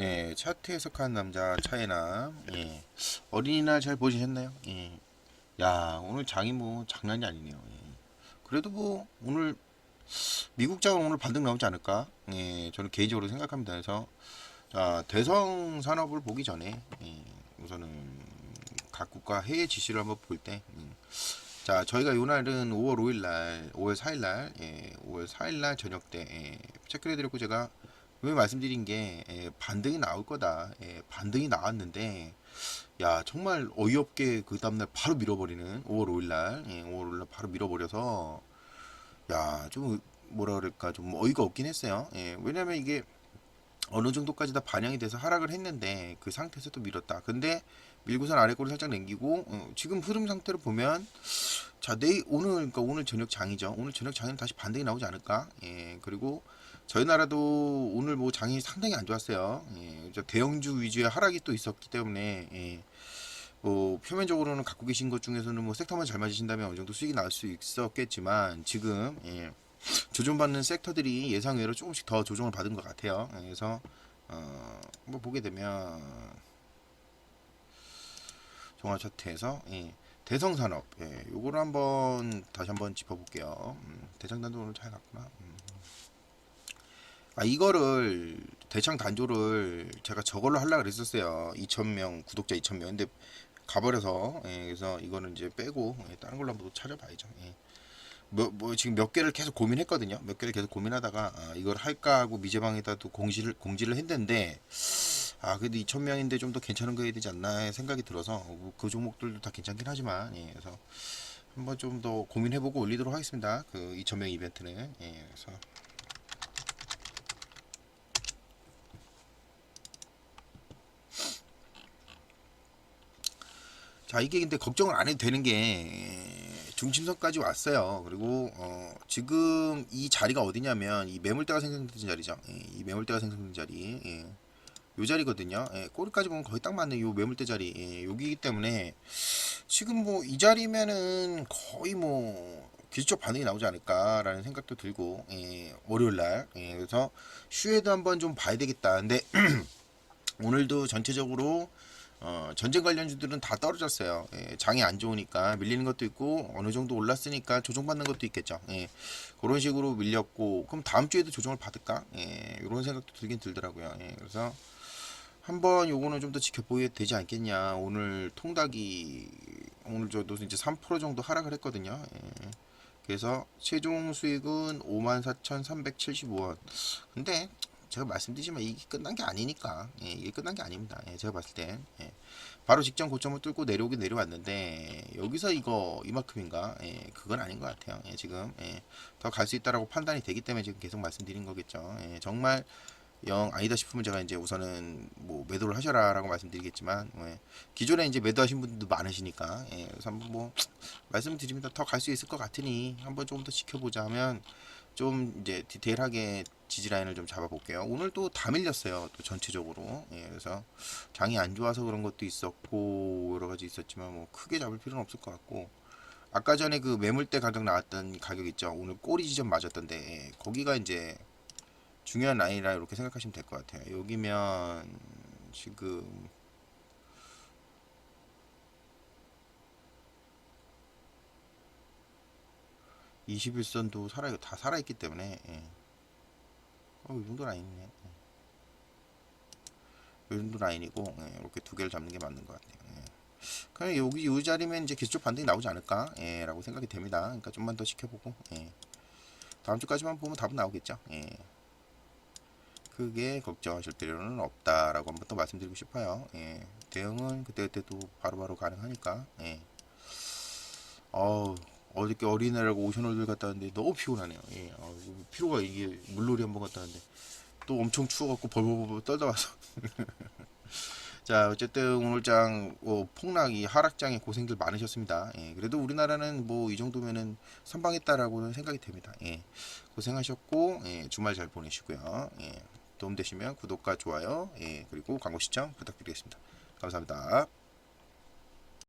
네, 차트 해석한 남자 차이나 예. 어린이날 잘 보시셨나요? 예. 야, 오늘 장이 뭐 장난이 아니네요. 예. 그래도 뭐 오늘 미국 장은 오늘 반등 나오지 않을까? 예, 저는 개인적으로 생각합니다. 그래서 자, 대성 산업을 보기 전에 예, 우선은 각 국가 해외 지시를 한번 볼 때, 음, 자, 저희가 요 날은 5월 5일 날, 5월 4일 날, 예, 5월 4일 날 저녁 때 예, 체크해 드렸고 제가 왜 말씀드린 게 예, 반등이 나올 거다. 예, 반등이 나왔는데 야 정말 어이없게 그 다음날 바로 밀어버리는 5월 5일날 예, 5월 5일날 바로 밀어버려서 야 좀 뭐라 그럴까 좀 어이가 없긴 했어요. 예, 왜냐면 이게 어느 정도까지 다 반영이 돼서 하락을 했는데 그 상태에서 또 밀었다. 근데 밀고선 아래 꼬리 살짝 남기고 어, 지금 흐름 상태로 보면 자 내일 오늘 그러니까 오늘 저녁 장이죠. 오늘 저녁 장에는 다시 반등이 나오지 않을까? 예 그리고 저희 나라도 오늘 뭐 장이 상당히 안 좋았어요. 예, 저 대형주 위주의 하락이 또 있었기 때문에 예, 뭐 표면적으로는 갖고 계신 것 중에서는 뭐 섹터만 잘 맞으신다면 어느 정도 수익이 나올 수 있었겠지만 지금 예, 조정받는 섹터들이 예상외로 조금씩 더 조정을 받은 것 같아요. 예, 그래서 어, 뭐 보게 되면 종합 차트에서 예, 대성산업 예, 요거를 한번 다시 한번 짚어볼게요. 음, 대장단도 오늘 잘 갔구나. 음. 아 이거를 대창 단조를 제가 저걸로 하려고 그랬었어요. 2,000명 구독자 2,000명. 근데 가버려서 예, 그래서 이거는 이제 빼고 예, 다른 걸로 한번 또 찾아봐야죠. 예. 뭐, 뭐 지금 몇 개를 계속 고민했거든요. 몇 개를 계속 고민하다가 아, 이걸 할까 하고 미제방에다 또 공지를 공지를 했는데 아 그래도 2,000명인데 좀 더 괜찮은 거 해야 되지 않나 생각이 들어서 뭐그 종목들도 다 괜찮긴 하지만 예, 그래서 한번 좀 더 고민해보고 올리도록 하겠습니다. 그 2,000명 이벤트는. 예, 그래서 자 이게 근데 걱정을 안 해도 되는 게 중심선까지 왔어요. 그리고 어, 지금 이 자리가 어디냐면 이 매물대가 생성된 자리죠. 예, 이 매물대가 생성된 자리, 예, 요 자리거든요. 예, 꼬리까지 보면 거의 딱 맞는 요 매물대 자리 예, 여기기 때문에 지금 뭐 이 자리면은 거의 뭐 기술적 반응이 나오지 않을까라는 생각도 들고 예, 월요일 날 예, 그래서 슈에도 한번 좀 봐야 되겠다. 근데 오늘도 전체적으로 어, 전쟁 관련주들은 다 떨어졌어요. 예, 장이 안 좋으니까 밀리는 것도 있고 어느 정도 올랐으니까 조정받는 것도 있겠죠. 예, 그런 식으로 밀렸고 그럼 다음 주에도 조정을 받을까? 예, 이런 생각도 들긴 들더라고요. 예, 그래서 한번 요거는 좀 더 지켜보야 되지 않겠냐. 오늘 통닭이 오늘 저도 이제 3% 정도 하락을 했거든요. 예, 그래서 최종 수익은 54,375원. 근데 제가 말씀드리지만 이게 끝난 게 아니니까 예, 이게 끝난 게 아닙니다. 예, 제가 봤을 땐 예, 바로 직전 고점을 뚫고 내려오긴 내려왔는데 여기서 이거 이만큼인가? 예, 그건 아닌 것 같아요. 예, 지금 예, 더갈 수 있다라고 판단이 되기 때문에 지금 계속 말씀드린 거겠죠. 예, 정말 영 아니다 싶으면 제가 이제 우선은 뭐 매도를 하셔라라고 말씀드리겠지만 예, 기존에 이제 매도하신 분들도 많으시니까 예, 그래서 한번 뭐 말씀드립니다. 더 갈 수 있을 것 같으니 한번 조금 더 지켜보자 하면 좀 이제 디테일하게 지지라인을 좀 잡아볼게요. 오늘 또 다 밀렸어요. 또 전체적으로. 예, 그래서 장이 안 좋아서 그런 것도 있었고 여러 가지 있었지만 뭐 크게 잡을 필요는 없을 것 같고 아까 전에 그 매물대 가격 나왔던 가격 있죠. 오늘 꼬리 지점 맞았던데 예, 거기가 이제 중요한 라인이라 이렇게 생각하시면 될 것 같아요. 여기면 지금 (21선도) 살아 다 살아있기 때문에 예. 어, 이 정도 라인이네. 예. 이 정도 라인이고 예, 이렇게 두 개를 잡는 게 맞는 것 같아요. 예. 그냥 여기 이 자리면 이제 기술적 반등이 나오지 않을까? 예, 라고 생각이 됩니다. 그러니까 좀만 더 지켜보고 예. 다음 주까지만 보면 답은 나오겠죠. 예. 크게 걱정하실 필요는 없다라고 한번 또 말씀드리고 싶어요. 예. 대응은 그때그때 또 바로바로 가능하니까. 예. 어우, 어저께 어린애라고 오션월드 갔다 왔는데 너무 피곤하네요. 예. 어, 피로가 이게 물놀이 한번 갔다 왔는데 또 엄청 추워갖고 벌벌벌 떨다 와서. 자, 어쨌든 오늘장 어, 폭락이 하락장에 고생들 많으셨습니다. 예. 그래도 우리나라는 뭐 이 정도면은 선방했다라고 생각이 됩니다. 예. 고생하셨고 예. 주말 잘 보내시고요. 예. 도움 되시면 구독과 좋아요, 예. 그리고 광고 시청 부탁드리겠습니다. 감사합니다.